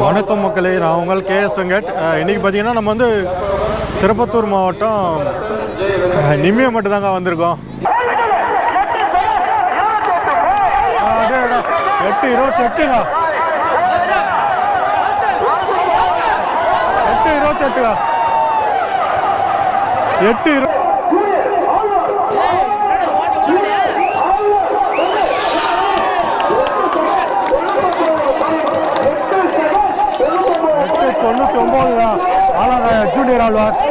வணக்கம் மக்களே. நான் உங்கள் கே எஸ் வெங்கட். இன்னைக்கு பார்த்தீங்கன்னா நம்ம வந்து திருப்பத்தூர் மாவட்டம் அஹ் நிம்மியம் மட்டும் தாங்க வந்திருக்கோம். எட்டு இருபத்தி எட்டுங்க எட்டு இருபத்தி எட்டுங்க எட்டு எட்டு தொண்ணூற்றி ஒம்பது தான் ஆளாங்க ஜூனியர் ஆழ்வார்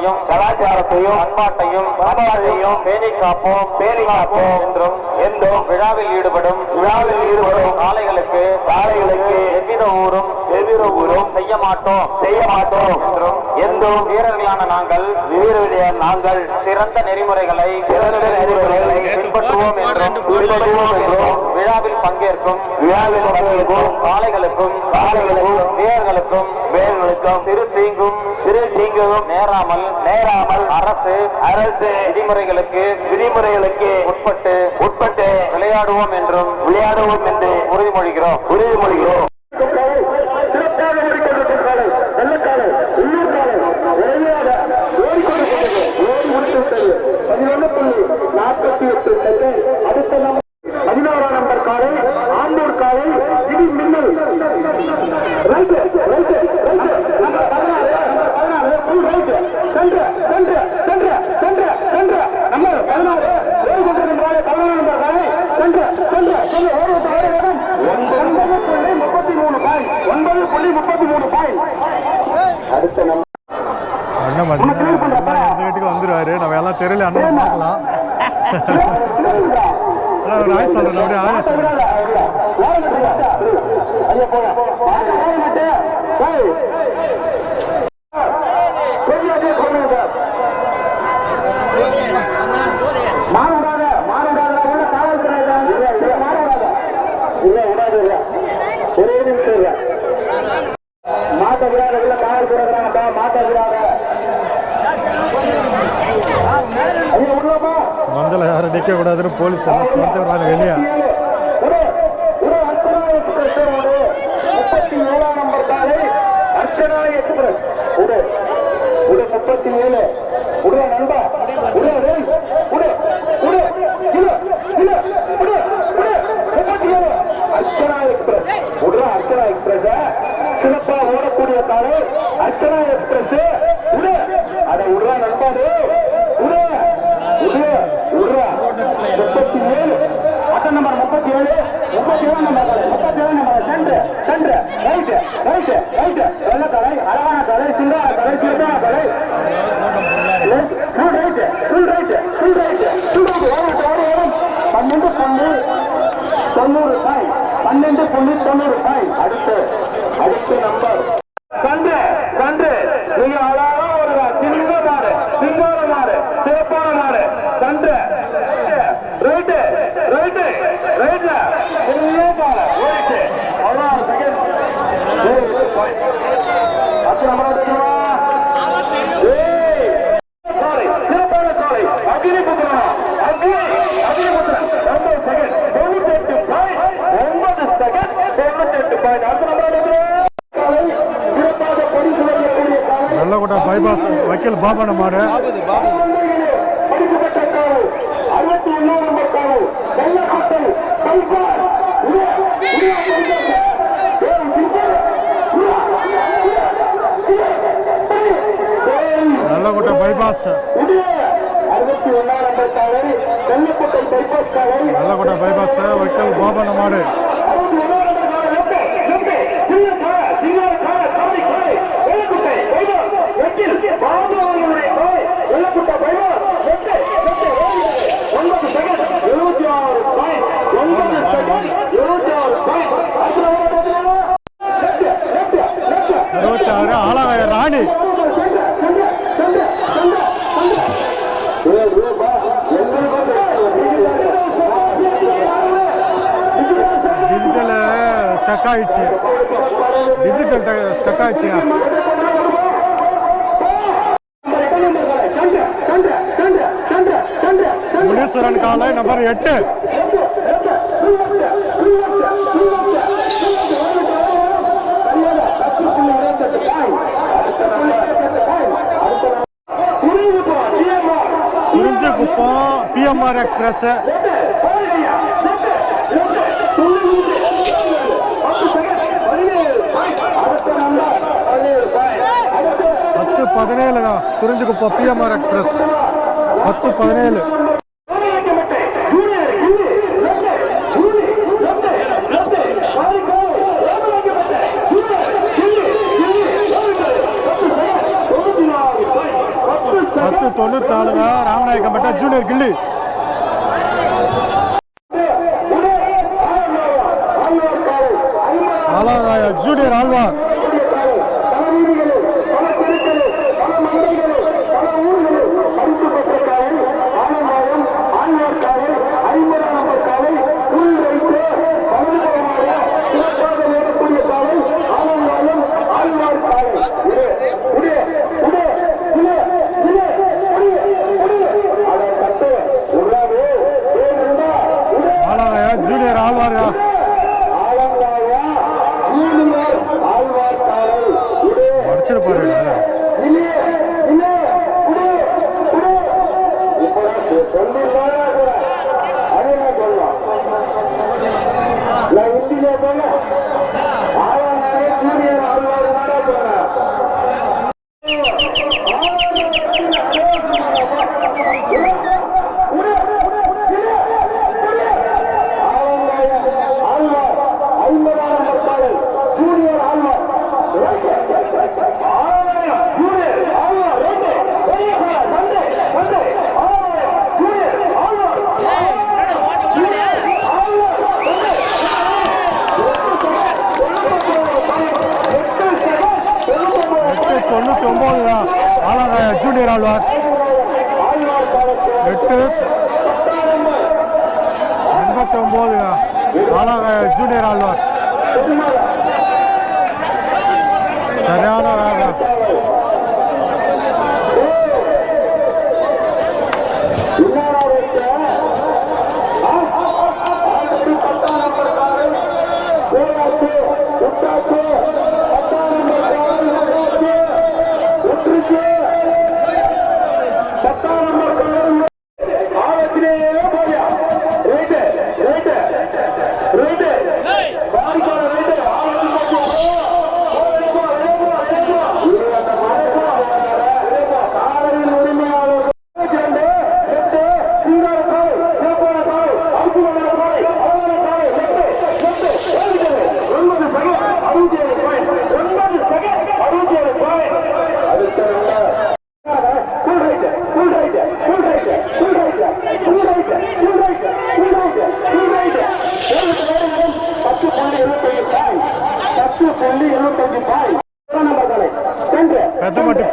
கலாச்சாரத்தையும் கலாச்சாரத்தையும் பண்பாட்டையும் பண்பாட்டையும் பேணி காப்போம் பேணி காப்போம் என்றும் என்றும் விழாவில் ஈடுபடும் விழாவில் ஈடுபடும் காளைகளுக்கு காளைகளுக்கு எவ்வித ஊரும் எவ்வித செய்ய மாட்டோம் செய்ய மாட்டோம் என்றும் என்றும் வீரர்களான நாங்கள் வீரர்களுடைய நாங்கள் சிறந்த நெறிமுறைகளை சிறந்த நெறிமுறைகளை பின்பற்றுவோம் என்றும் பின்பற்றுவோம் என்றும் விழாவில் பங்கேற்கும் விழாவில் பங்கேற்கும் காளைகளுக்கும் காளைகளுக்கும் வீரர்களுக்கும் வீரர்களுக்கும் சிறு தீங்கும் சிறு தீங்கும் நேராமல் நேராமல் அரசு அரசு விதிமுறைகளுக்கு விதிமுறைகளுக்கு உட்பட்டு உட்பட்டு விளையாடுவோம் என்றும் விளையாடுவோம் என்று உறுதிமொழிகிறோம். உறுதிமொழிகிறோம். முடித்துவிட்டது பதினொன்று புள்ளி நாற்பத்தி எட்டு செகண்ட் அடுத்த நம்பர் பதினோராம் நம்பர் காலை ஆம்பூர் காலை இடி மின்னல் ரைட்டு ரைட்டு ரைட்டு நம்பர் பதினாறு நம்பர் பதினாறு ஃபுல் ரைட்டு சென்று சென்று சென்று சென்று சென்று நம்பர் பதினாறு ஓடிக்கொண்டிருக்கும் காலை பதினோரு நம்பர் காலை சென்று சென்று சென்று ஓடுவது ஓட வேணும் ஒன்பது புள்ளி முப்பத்தி மூணு பாயிண்ட் ஒன்பது புள்ளி முப்பத்தி மூணு பாயிண்ட் அடுத்த நம்பர் அண்ணன் பார்த்தீங்கன்னா எல்லாம் எடுத்துக்கிட்டுக்கு வந்துடுவாரு நம்ம எல்லாம் தெரியல அண்ணன் பார்க்கலாம் அண்ணா ஒரு ஆய் சொல்கிறேன் அப்படியே ஆய் சொல்கிறேன் மஞ்சள் நிற்க கூடாதுன்னு போலீஸ் எல்லாம் துரத்தி வர்றாங்க வெளியே அர்ச்சனா எக்ஸ்பிரஸ் ஒரு முப்பத்தி ஏழாம் நம்பர் காலை அர்ச்சனா ஏழு உடைய நண்பா அர்ச்சனா எக்ஸ்பிரஸ் சிறப்பா ஓடக்கூடிய காலை அர்ச்சனா எக்ஸ்பிரஸ் முப்பத்தி ஏழு. அட்டன் நம்பர் முப்பத்தி ஏழு. முப்பத்தி ஏழு நம்பர் முப்பத்தி ஏழு நம்பர் சென்று சென்று. Right right right. வெள்ள கலை அழகான கலை சிங்கார கலை சிறுதான கலை. Full right full right full right full right. ஓரம் ஓரம் ஓரம் பன்னெண்டு பொண்ணு தொண்ணூறு பாய் பன்னெண்டு அடுத்து நம்பர் வெள்ளக்கோட்டை பைபாஸ் வைக்கல் கோபால மாடு. இருபத்தி ஆறு ஆளாக ராணி. டிஜிட்டல் ஸ்டக் uh, ஆயிடுச்சு. டிஜிட்டல் ஸ்டக் ஆயிடுச்சு முனீஸ்வரன் காலை நம்பர் எட்டு. குப்பம் பிஎம்ஆர் எக்ஸ்பிரஸ் பத்து பதினேழு தான் குறிஞ்சிக்குப்பம் பிஎம்ஆர் எக்ஸ்பிரஸ் பத்து பதினேழு. பத்து தொண்ணூத்தாலுங்க ராமநாயக்கம் பட்டா ஜூனியர் கில்லி. ஜூனியர் ஆழ்வார். போகுது ஆனால் ஜூனியர் ஆழ்வார் சரியான வேகம். பெத்தமட்டு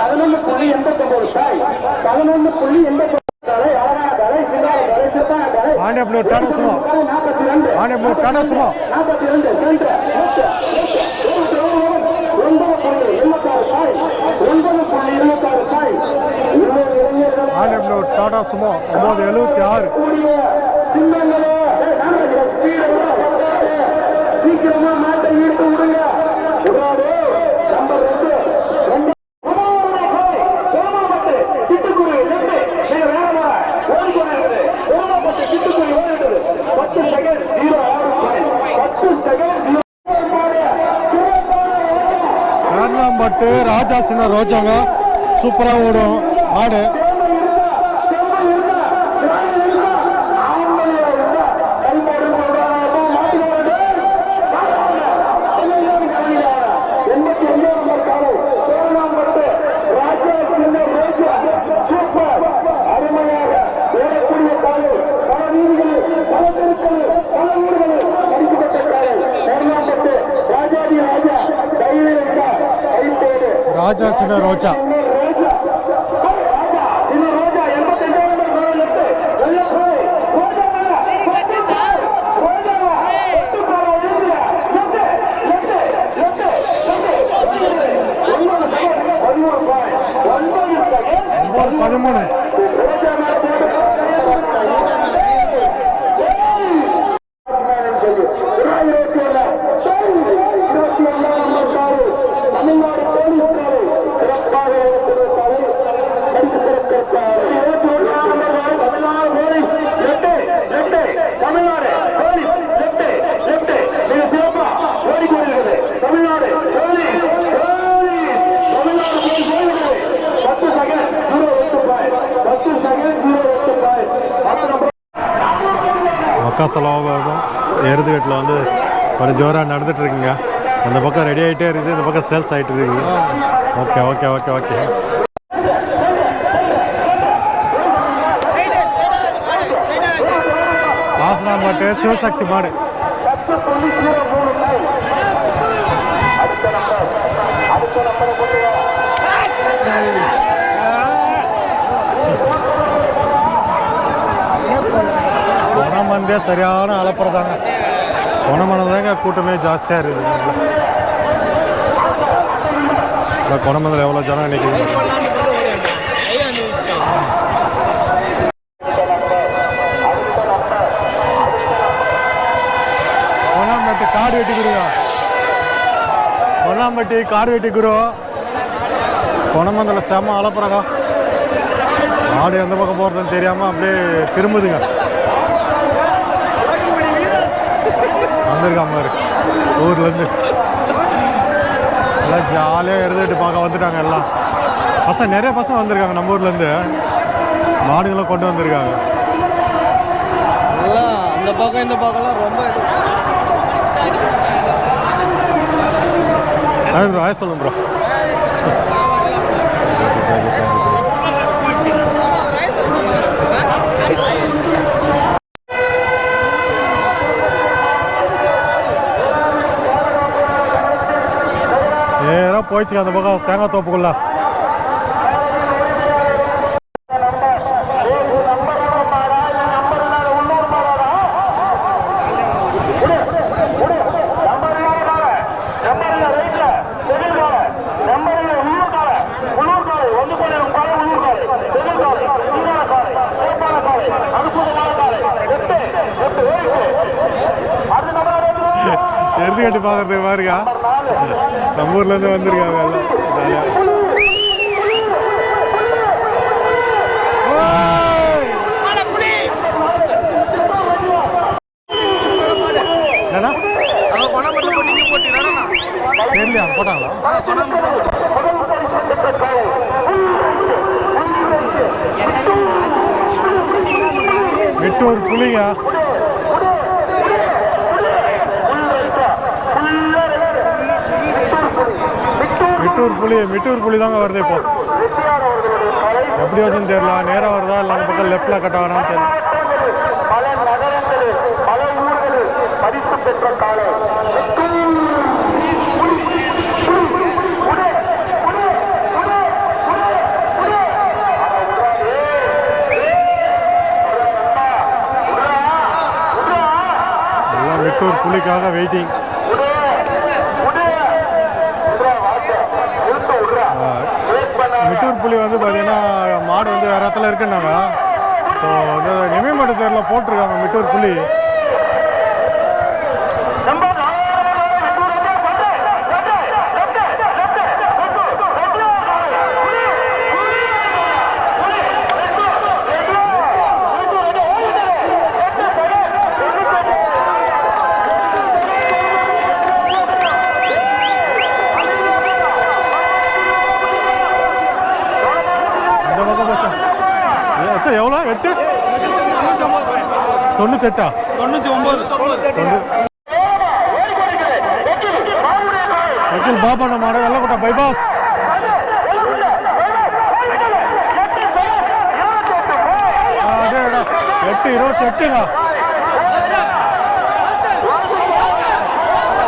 பதினொன்று புள்ளி எண்பத்தொன்பது பாய் பதினொன்று புள்ளி எண்பத்தொன்பது தலை. அழகான தலை. சிங்கார தலை. சித்தான தலை. ஆண்டியப்பனூர் டாடா சுமோ நாற்பத்தி ரெண்டு. ஆண்டியப்பனூர் டாடா சுமோ நாற்பத்தி ரெண்டு. சென்று ஒன்பது புள்ளி எழுபத்தாறு பாய் ஒன்பது புள்ளி பாய் இளைஞர்கள். ஆண்டியப்பனூர் டாடா சுமோ ஒம்பது எழுபத்தி ஆறு. சீக்கிரமா மாட்டை இழுத்து விடுங்க விடாது நம்பர் சிட்டுக்குருவி ரெண்டு நீங்க வேகமா ஓடிக்கொண்டிருக்குது சோமாபட்டு சிட்டுக்குருவி ஓடிடுது பத்து செகண்ட் ஜீரோ ஆறு பத்து செகண்ட் ஜீரோ வேர்னாம்பட்டு ராஜா சின்ன ரோஜாங்க சூப்பராக ஓடும் மாடு எண்பத்தி ஒன்பது நம்பர் காலை சோழநாம்பட்டு ராஜா சின்ன ரோஜா சூப்பர் அருமையாக ஓடக்கூடிய காலை பல வீடுகளில் பல தெருக்களில் பல ஊர்களில் படிக்கப்பட்ட காலை சோழநாம்பட்டு ராஜாதி ராஜா கையில் இருந்தா கைத்தோடு ராஜா சின்ன ரோஜா ஒம்பது பதிமூணு தமிழ்நாடு போலீஸ் சிறப்பாக தமிழ்நாடு போலீஸ் லெப்ட் லெப்ட் மிக சிறப்பா ஓடிக்கொண்டிருக்கிறது Tamil Nadu police police Tamil Nadu police ஓடிக்கிறது பத்து செகண்ட் ஜீரோ எட்டு பாய் பத்து செகண்ட் ஜீரோ எட்டு பாய் பத்து நம்பர் மக்கா செலவாகும் எருதுகட்டில் வந்து ஒரு ஜோராக நடந்துட்டு இருக்குங்க அந்த பக்கம் ரெடி ஆகிட்டே இருக்குது இந்த பக்கம் சேல்ஸ் ஆகிட்டு இருக்குது. ஓகே ஓகே ஓகே ஓகே மாட்டு சிவசக்தி மாடு. குணம் சரியான அலப்புறதாங்க குணமனம் கூட்டமே ஜாஸ்தியாக இருக்குது. இப்போ குணமந்தில் எவ்வளோ ஜனம் நிற்குது பொன்னாம்பட்டி காடு வெட்டி குருவா கொல்லாம்பட்டி காடு வெட்டி குரு. குணமந்தல செம அலப்புறக்கா ஆடு எந்த பக்கம் போகிறதுன்னு தெரியாமல் அப்படியே திரும்புதுங்க. வந்திருக்காம இருக்கு. ஊர்லேருந்து எல்லாம் ஜாலியாக எடுத்துட்டு பார்க்க வந்துட்டாங்க எல்லாம். பசங்க நிறைய பசங்க வந்திருக்காங்க நம்ம ஊர்லேருந்து மாடுகளும் கொண்டு வந்திருக்காங்க. அந்த பக்கம் இந்த பக்கம்லாம் ரொம்ப ப்ரோ சொல்லுங்க ப்ரோ நேராக போயிடுச்சுங்க அந்த பக்கம் தேங்காய் தோப்புக்குள்ள எருது கட்டி பார்க்கறதுக்கு பாருங்க. நம்ம ஊர்லேருந்து வந்திருக்காங்க எல்லாம். ஜாலியா. என்னடா அவங்க ஒரு மட்டும் போட்டு நீங்க போட்டீங்கன்னா தெரியலையா போட்டாங்களா பணம் மட்டும் போட்டு எட்டூர் புலிங்க மெட்டூர் புலி மெட்டூர் புலி தாங்க வருது இப்போ. எப்படி வருதுன்னு தெரியல நேராக வருதா இல்லை அந்த பக்கம் லெஃப்டில் கட் ஆகணும் தெரியல. பல பரிசு பெற்ற வெட்டூர் புலிக்காக வெயிட்டிங் வெட்டூர் புலி வந்து பார்த்தீங்கன்னா மாடு வந்து வேறு இடத்துல இருக்குன்னாங்க. ஸோ வந்து நிமைமட்டு பேரில் போட்டிருக்காங்க மிட்டூர் புலி இந்த பக்கம் பச்சா எத்தனை எவ்வளோ எட்டு தொண்ணூத்தெட்டா? தொண்ணூத்தி ஒன்பது வக்கீல் பாபண்ண மாடு வெள்ளக்கோட்டை பைபாஸ். எட்டு இருபத்தி எட்டுங்க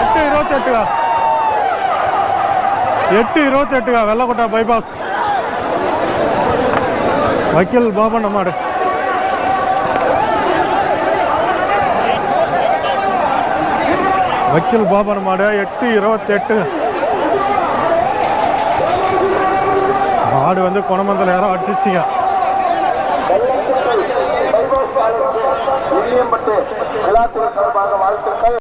எட்டு இருபத்தி எட்டுங்க எட்டு இருபத்தி எட்டுங்க வெள்ளக்கோட்டை பைபாஸ் வக்கீல் பாபண்ண மாடு வக்கீல் பாபர் மாடு எட்டு இருபத்தெட்டு. மாடு வந்து குணமந்தல் யாரோ அடிச்சிச்சிங்க சார்பாக வாழ்த்துக்கள்.